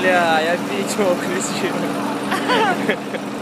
Бля, я видео включил.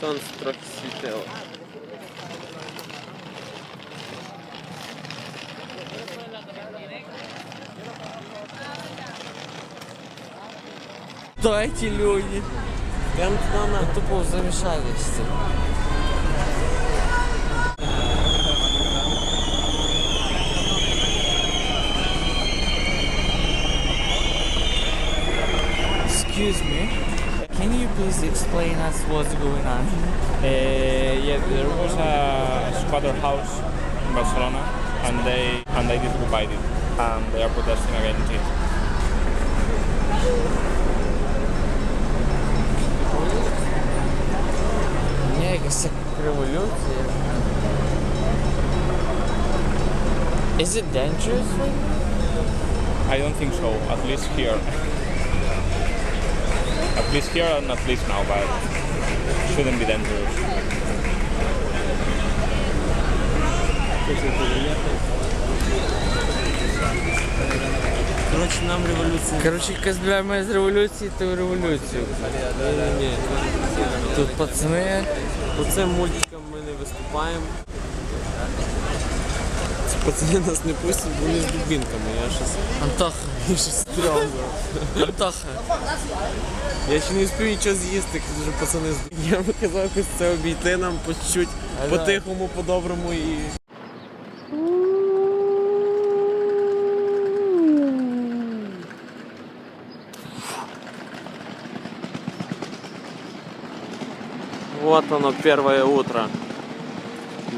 Сонце трохи світило. Хто ці люди? Прям туди на. Тупо в замішательстві. Excuse me. Can you please explain us what's going on? Uh, yes, there was a squatter house in Barcelona, and they and they disobeyed it, and they are protesting against it. Ні, якась як революція. Is it dangerous? I don't think so, at least here. at least here and at least now, but shouldn't be dangerous. Коротше, нам революція. Коротше, якась бля ми з революції, то революцію. Ні, Тут пацани. по цим мультикам ми не виступаємо. Пацани нас не пустять, бо вони з дубінками. Я щось, Антоха. я щось стрьомно. Антоха. Я ще не встиг нічого з'їсти, вже пацани з Я би казав, якось це обійти нам по чуть-чуть, Ага. по-тихому, по-доброму і. Вот оно, первое утро.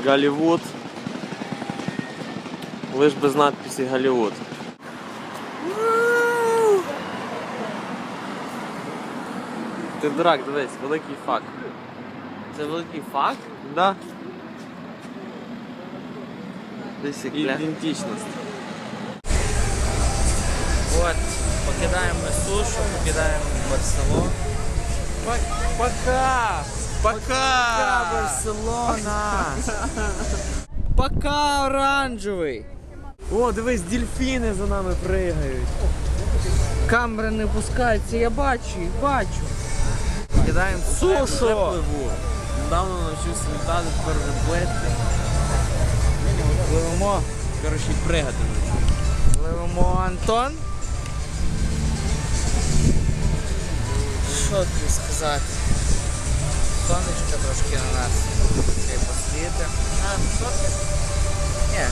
Голливуд. Лишь без надписи Голливуд. Ти дурак, дивись, великий факт. Це великий факт. Да. Ідентичність. От, покидаємо сушу, покидаємо Барселону. Пока! Пока! Барселона! Пока оранжевий! О, дивись, дельфіни за нами пригають. Камери не пускаються, я бачу їх, бачу. Кидаємо сушу! пливу. Недавно навчився літати, тепер вже плисти. Пливемо, Коротше, пригати навчився. пливемо Антон. Що тобі сказати? Сонечко трошки на нас ще й посвіти. А, що? Ні.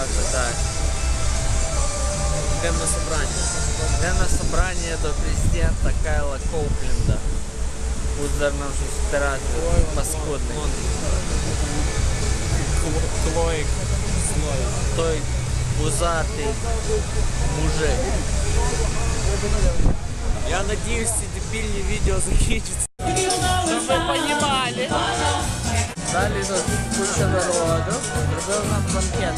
От так. Йдемо на собрання. Йдемо на собрання до президента Кайла Коупленда. Будуть зараз нам щось втирати, паскудний. Клоїк. Слой. Той пузатий мужик. Я надіюсь, ці дебільні відео закінчаться. Щоб ви понімали. Далі тут куча народу. Зробив нам банкет.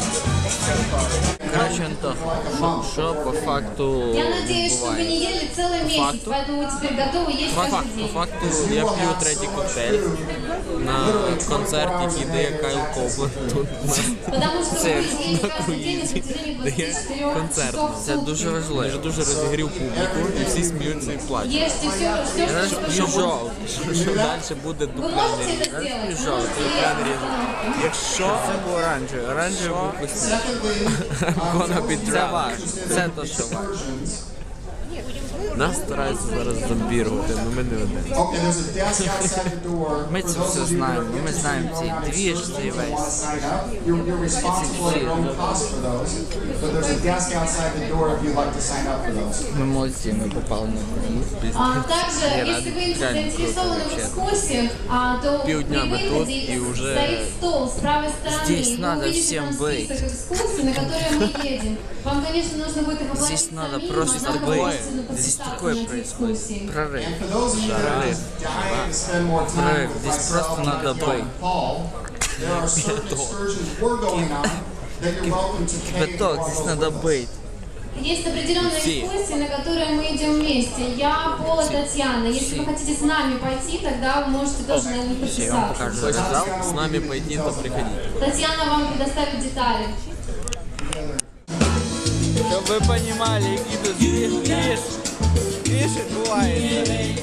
Коротше, Антох, що, що по факту Я надеюсь, что вы не буває? ели целый месяц, факту? поэтому вы теперь готовы есть По, каждый факту, по день. факту я п'ю третій коктейль на концерт, який дає Кайл Копленд тут на Потому что Це вы едите на каждый день на круїзі, протяжении де є 24 концерт. часов в Це сутки. дуже важливо. Дуже дуже розігрів публіку і всі сміються і плачуть. Ешьте все, все, Я что навіть вы п'ю жовт. Що далі буде Вы дупляний можете різ. это сделать? Жовт. Дупляний. Якщо Це був оранжевий. Оранжевий був be Це ваш. Це то, що ваш. Нас стараються зараз зомбірувати, але ми не ведемо. Okay, there's a desk outside the door. Ми For це those все of you знаємо. that Ми are знаємо цей interested in двіж, those цей that want to весь. sign up, You're, you're responsible at your own cost for those, but there's a desk outside the door if you'd like to sign up for those. Ми молодці, ми попали на проїзд. А, также, Я если рад- вы реально заинтересованы круто в вообще. экскурсиях, а, то при Полдня мы выходе тут, и уже- стоит стол с правой стороны. Здесь и вы надо увидите всем там быть. список экскурсий, на которые мы едем. Вам, конечно, нужно будет их оплатить Здесь надо самим, просто а Здесь такое происходит. Прорыв. Прорыв. Прорыв. Здесь просто надо быть. Кипяток. Здесь надо быть. Есть определенные Все. экскурсии, на которые мы идем вместе. Я, Пола, Все. Татьяна. Если Все. вы хотите с нами пойти, тогда вы можете тоже на них подписаться. Я вам покажу зал. С нами пойти, то приходите. Татьяна вам предоставит детали. Чтобы вы понимали, Никита, здесь двіж, двіж, двіж відбувається.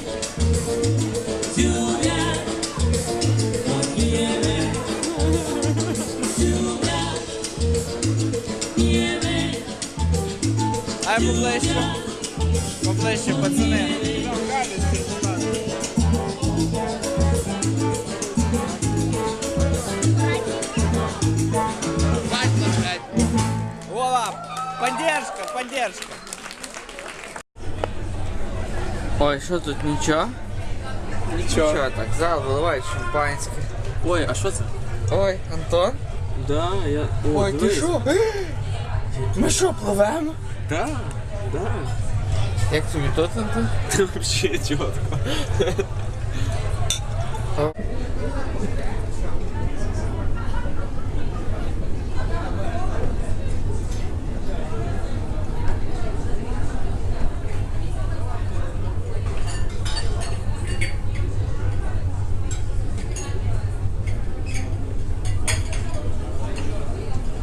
Ай, поближче. Поближче, пацани. Вова, поддержка, поддержка. Ой, що тут нічого? Нічого. так, зал виливають шампанське. Ой, а що це? Ой, Антон. Да, я. О, Ой, ти дивись. що? Ми що, пливемо? Да, да. Як тобі тут, Антон? Вообще чітко.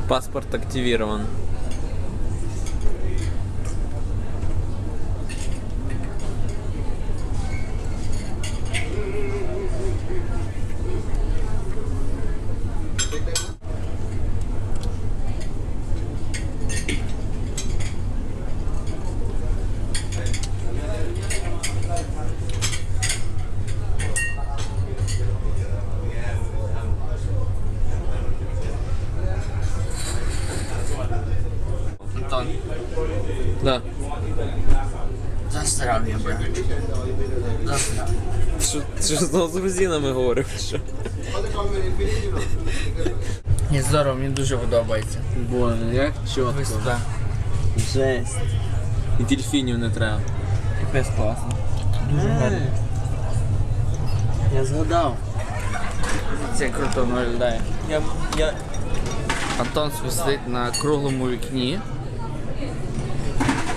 Паспорт активирован. Антон, Да. за здрав'я, брат. За здрав'я. Що, що знову з грузинами говорив? Що? Ні, здорово, мені дуже подобається. Боже, як чітко. Жесть. І дельфінів не треба. Капець класно. Дуже гарно. Я згадав. Це круто виглядає. Я, я... Антон собі на круглому вікні.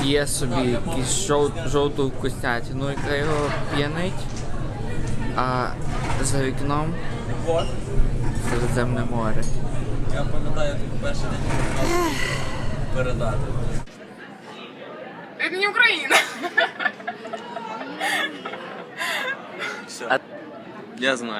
Є собі якусь жов, жовту вкуснятину, яка його п'янить. А за вікном Середземне море. Я пам'ятаю, як перший день передати. Это не Украина. Я знаю.